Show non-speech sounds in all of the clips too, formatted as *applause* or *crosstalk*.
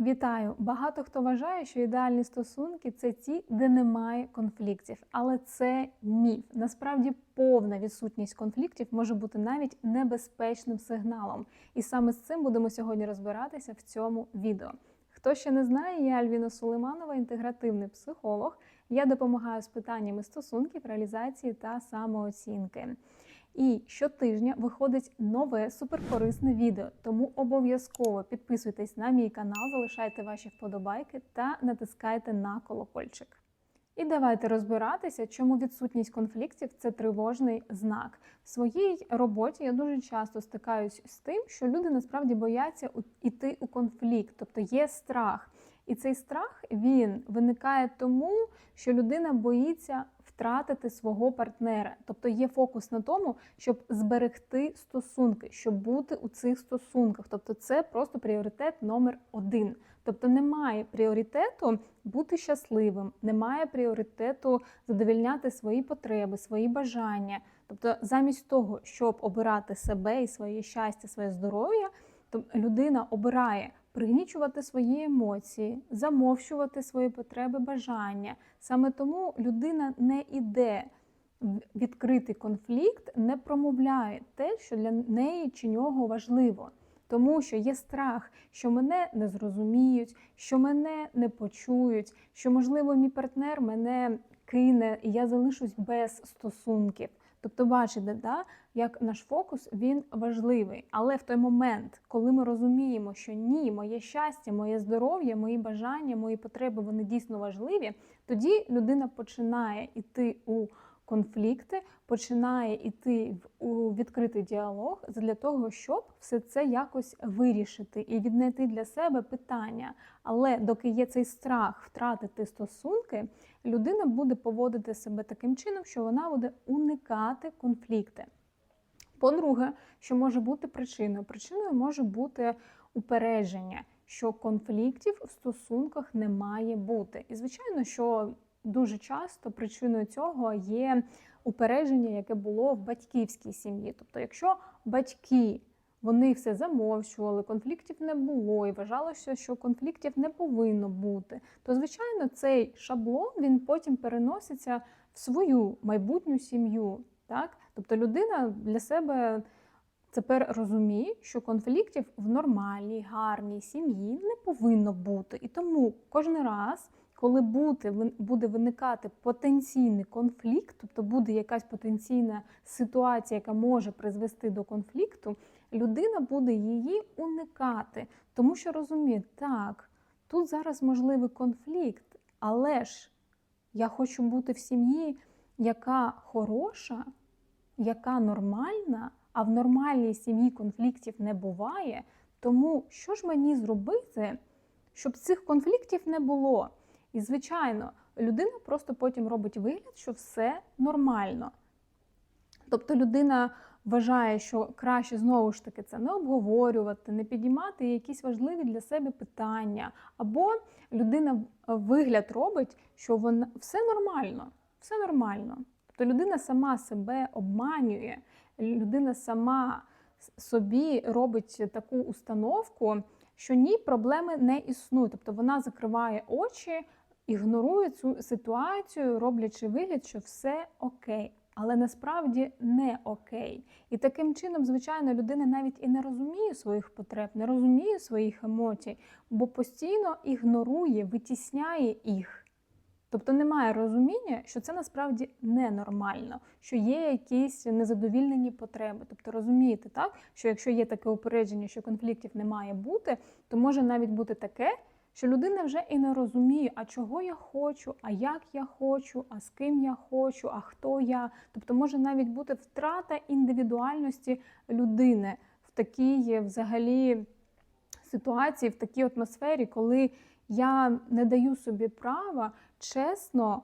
Вітаю! Багато хто вважає, що ідеальні стосунки це ті, де немає конфліктів, але це міф. Насправді повна відсутність конфліктів може бути навіть небезпечним сигналом. І саме з цим будемо сьогодні розбиратися в цьому відео. Хто ще не знає, я Альвіна Сулейманова, інтегративний психолог. Я допомагаю з питаннями стосунків, реалізації та самооцінки. І щотижня виходить нове суперкорисне відео, тому обов'язково підписуйтесь на мій канал, залишайте ваші вподобайки та натискайте на колокольчик. І давайте розбиратися, чому відсутність конфліктів це тривожний знак. В своїй роботі я дуже часто стикаюсь з тим, що люди насправді бояться йти у конфлікт, тобто є страх. І цей страх він виникає тому, що людина боїться втратити свого партнера. Тобто є фокус на тому, щоб зберегти стосунки, щоб бути у цих стосунках. Тобто, це просто пріоритет номер один. Тобто немає пріоритету бути щасливим, немає пріоритету задовільняти свої потреби, свої бажання. Тобто, замість того, щоб обирати себе і своє щастя, своє здоров'я, то людина обирає пригнічувати свої емоції, замовчувати свої потреби, бажання. Саме тому людина не йде в відкритий конфлікт, не промовляє те, що для неї чи нього важливо. Тому що є страх, що мене не зрозуміють, що мене не почують, що, можливо, мій партнер мене кине, і я залишусь без стосунків. Тобто, бачите, да, як наш фокус він важливий. Але в той момент, коли ми розуміємо, що ні, моє щастя, моє здоров'я, мої бажання, мої потреби вони дійсно важливі, тоді людина починає йти у конфлікти, починає йти у відкритий діалог для того, щоб все це якось вирішити і віднайти для себе питання. Але доки є цей страх втратити стосунки, людина буде поводити себе таким чином, що вона буде уникати конфлікти. По-друге, що може бути причиною? Причиною може бути упередження, що конфліктів в стосунках не має бути. І, звичайно, що дуже часто причиною цього є упередження, яке було в батьківській сім'ї. Тобто, якщо батьки вони все замовчували, конфліктів не було, і вважалося, що конфліктів не повинно бути, то, звичайно, цей шаблон він потім переноситься в свою майбутню сім'ю. Так? Тобто людина для себе тепер розуміє, що конфліктів в нормальній, гарній сім'ї не повинно бути. І тому кожен раз коли буде, буде виникати потенційний конфлікт, тобто буде якась потенційна ситуація, яка може призвести до конфлікту, людина буде її уникати, тому що розуміє, так, тут зараз можливий конфлікт, але ж я хочу бути в сім'ї, яка хороша, яка нормальна, а в нормальній сім'ї конфліктів не буває. Тому що ж мені зробити, щоб цих конфліктів не було? І, звичайно, людина просто потім робить вигляд, що все нормально. Тобто людина вважає, що краще знову ж таки це не обговорювати, не підіймати якісь важливі для себе питання. Або людина вигляд робить, що вона все нормально, все нормально. Тобто людина сама себе обманює, людина сама собі робить таку установку, що ні, проблеми не існують. Тобто вона закриває очі ігнорує цю ситуацію, роблячи вигляд, що все окей. Але насправді не окей. І таким чином, звичайно, людина навіть і не розуміє своїх потреб, не розуміє своїх емоцій, бо постійно ігнорує, витісняє їх. Тобто немає розуміння, що це насправді ненормально, що є якісь незадовільнені потреби. Тобто розумієте, так, що якщо є таке упередження, що конфліктів не має бути, то може навіть бути таке, що людина вже і не розуміє, а чого я хочу, а як я хочу, а з ким я хочу, а хто я. Тобто може навіть бути втрата індивідуальності людини в такій взагалі ситуації, в такій атмосфері, коли я не даю собі права чесно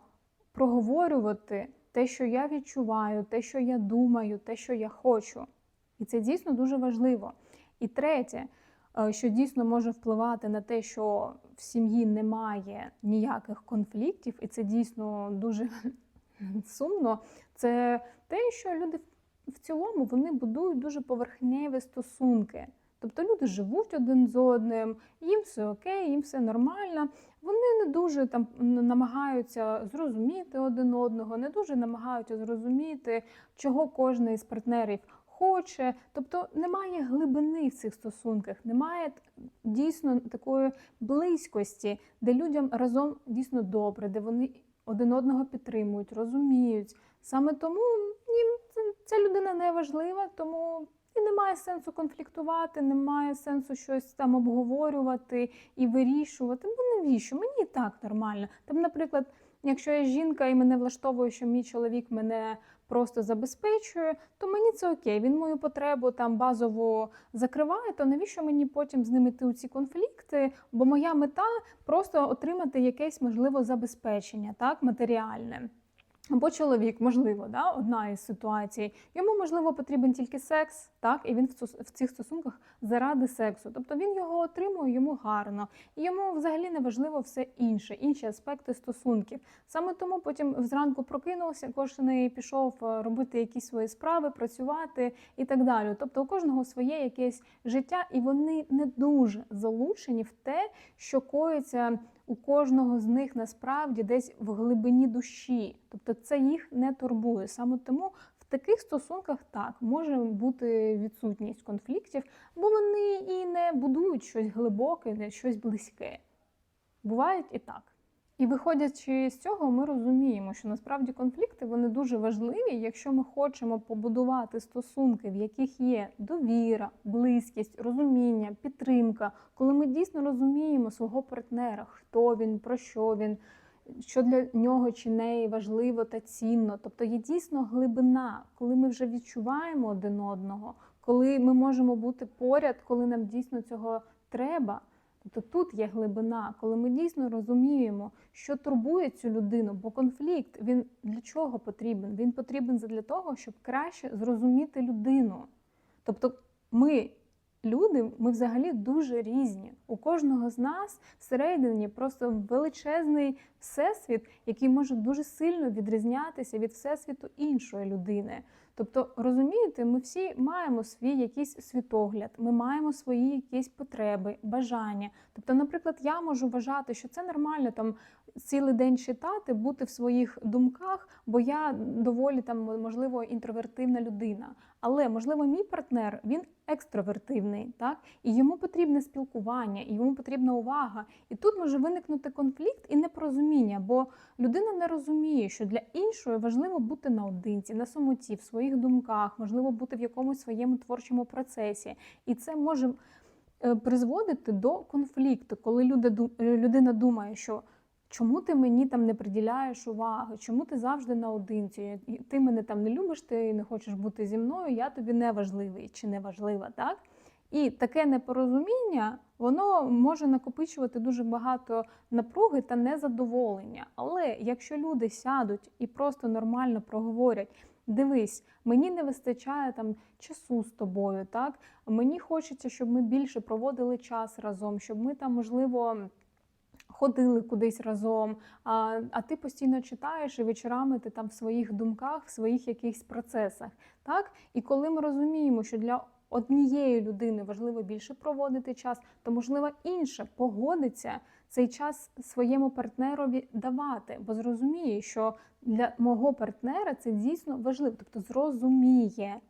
проговорювати те, що я відчуваю, те, що я думаю, те, що я хочу. І це дійсно дуже важливо. І третє. Е, що дійсно може впливати на те, що в сім'ї немає ніяких конфліктів, і це дійсно дуже *laughs* сумно. Це те, що люди в цілому вони будують дуже поверхневі стосунки. Тобто люди живуть один з одним, їм все окей, їм все нормально. Вони не дуже там намагаються зрозуміти один одного, не дуже намагаються зрозуміти, чого кожен із партнерів хоче. Тобто немає глибини в цих стосунках, немає дійсно такої близькості, де людям разом дійсно добре, де вони один одного підтримують, розуміють. Саме тому їм ця людина не важлива, тому і немає сенсу конфліктувати, немає сенсу щось там обговорювати і вирішувати. Ну навіщо? Мені і так нормально. Там, наприклад, якщо я жінка і мене влаштовує, що мій чоловік мене просто забезпечує, то мені це окей. Він мою потребу там базово закриває. То навіщо мені потім з ними йти у ці конфлікти? Бо моя мета просто отримати якесь можливо забезпечення, так матеріальне. Або чоловік, можливо, да, одна із ситуацій. Йому, можливо, потрібен тільки секс, так, і він в цих стосунках заради сексу. Тобто він його отримує, йому гарно, і йому взагалі не важливо все інше, інші аспекти стосунків. Саме тому потім зранку прокинувся, кожен пішов е, робити якісь свої справи, працювати і так далі. Тобто у кожного своє якесь життя, і вони не дуже залучені в те, що коїться у кожного з них насправді десь в глибині душі. Тобто це їх не турбує. Саме тому в таких стосунках так може бути відсутність конфліктів, бо вони і не будують щось глибоке, не щось близьке. Бувають і так. І виходячи з цього, ми розуміємо, що насправді конфлікти вони дуже важливі, якщо ми хочемо побудувати стосунки, в яких є довіра, близькість, розуміння, підтримка, коли ми дійсно розуміємо свого партнера, хто він, про що він, що для нього чи неї важливо та цінно. Тобто є дійсно глибина, коли ми вже відчуваємо один одного, коли ми можемо бути поряд, коли нам дійсно цього треба. Тобто тут є глибина, коли ми дійсно розуміємо, що турбує цю людину, бо конфлікт він для чого потрібен? Він потрібен для того, щоб краще зрозуміти людину. Тобто ми, люди, ми взагалі дуже різні. У кожного з нас всередині просто величезний всесвіт, який може дуже сильно відрізнятися від всесвіту іншої людини. Тобто, розумієте, ми всі маємо свій якийсь світогляд, ми маємо свої якісь потреби, бажання. Тобто, наприклад, я можу вважати, що це нормально там цілий день читати, бути в своїх думках, бо я доволі там можливо інтровертивна людина. Але можливо, мій партнер він екстравертивний, так і йому потрібне спілкування, і йому потрібна увага. І тут може виникнути конфлікт і непорозуміння, бо людина не розуміє, що для іншої важливо бути наодинці, на самоті, в своїх думках, можливо, бути в якомусь своєму творчому процесі, і це може е, призводити до конфлікту, коли людина думає, що Чому ти мені там не приділяєш уваги? Чому ти завжди наодинці? Ти мене там не любиш, ти не хочеш бути зі мною, я тобі не важливий чи не важлива, так? І таке непорозуміння, воно може накопичувати дуже багато напруги та незадоволення. Але якщо люди сядуть і просто нормально проговорять, дивись, мені не вистачає там часу з тобою, так? Мені хочеться, щоб ми більше проводили час разом, щоб ми там, можливо ходили кудись разом, а а ти постійно читаєш і вечорами ти там в своїх думках, в своїх якихось процесах. Так? І коли ми розуміємо, що для однієї людини важливо більше проводити час, то можливо інша погодиться цей час своєму партнерові давати, бо зрозуміє, що для мого партнера це дійсно важливо, тобто зрозуміє.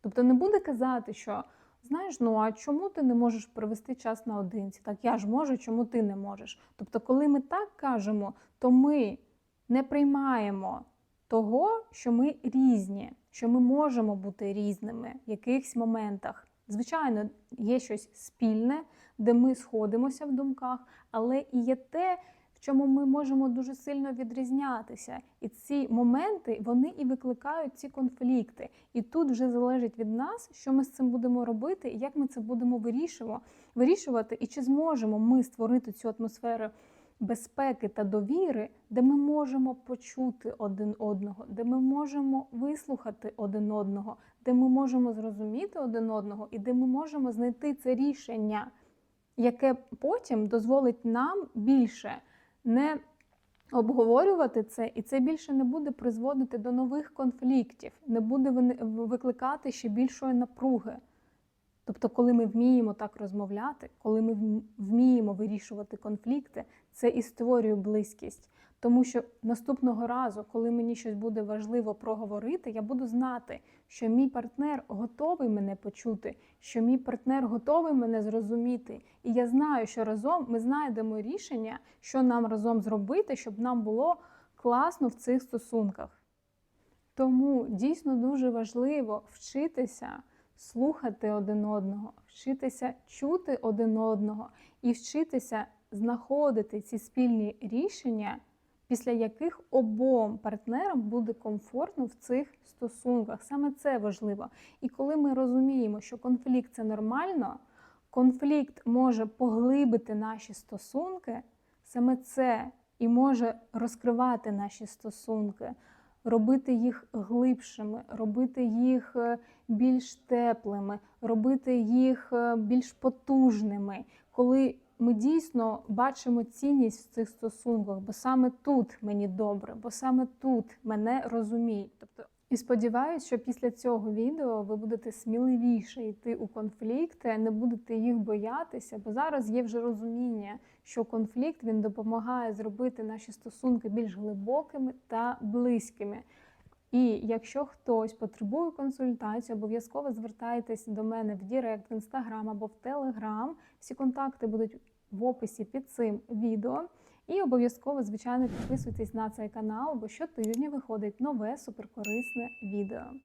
Тобто не буде казати, що знаєш, ну а чому ти не можеш провести час наодинці? Так я ж можу, чому ти не можеш? Тобто, коли ми так кажемо, то ми не приймаємо того, що ми різні, що ми можемо бути різними в якихось моментах. Звичайно, є щось спільне, де ми сходимося в думках, але і є те, в чому ми можемо дуже сильно відрізнятися. І ці моменти вони і викликають ці конфлікти. І тут вже залежить від нас, що ми з цим будемо робити, і як ми це будемо вирішувати, і чи зможемо ми створити цю атмосферу. Безпеки та довіри, де ми можемо почути один одного, де ми можемо вислухати один одного, де ми можемо зрозуміти один одного, і де ми можемо знайти це рішення, яке потім дозволить нам більше не обговорювати це, і це більше не буде призводити до нових конфліктів, не буде викликати ще більшої напруги. Тобто, коли ми вміємо так розмовляти, коли ми вміємо вирішувати конфлікти, це і створює близькість. Тому що наступного разу, коли мені щось буде важливо проговорити, я буду знати, що мій партнер готовий мене почути, що мій партнер готовий мене зрозуміти. І я знаю, що разом ми знайдемо рішення, що нам разом зробити, щоб нам було класно в цих стосунках. Тому дійсно дуже важливо вчитися слухати один одного, вчитися чути один одного і вчитися знаходити ці спільні рішення, після яких обом партнерам буде комфортно в цих стосунках. Саме це важливо. І коли ми розуміємо, що конфлікт це нормально, конфлікт може поглибити наші стосунки, саме це і може розкривати наші стосунки, робити їх глибшими, робити їх е, більш теплими, робити їх е, більш потужними, коли ми дійсно бачимо цінність в цих стосунках, бо саме тут мені добре, бо саме тут мене розуміють. Тобто, і сподіваюся, що після цього відео ви будете сміливіше йти у конфлікти, не будете їх боятися, бо зараз є вже розуміння, що конфлікт він допомагає зробити наші стосунки більш глибокими та близькими. І якщо хтось потребує консультації, обов'язково звертайтесь до мене в Дірект, в Інстаграм або в Телеграм. Всі контакти будуть в описі під цим відео. І обов'язково, звичайно, підписуйтесь на цей канал, бо щотижня виходить нове суперкорисне відео.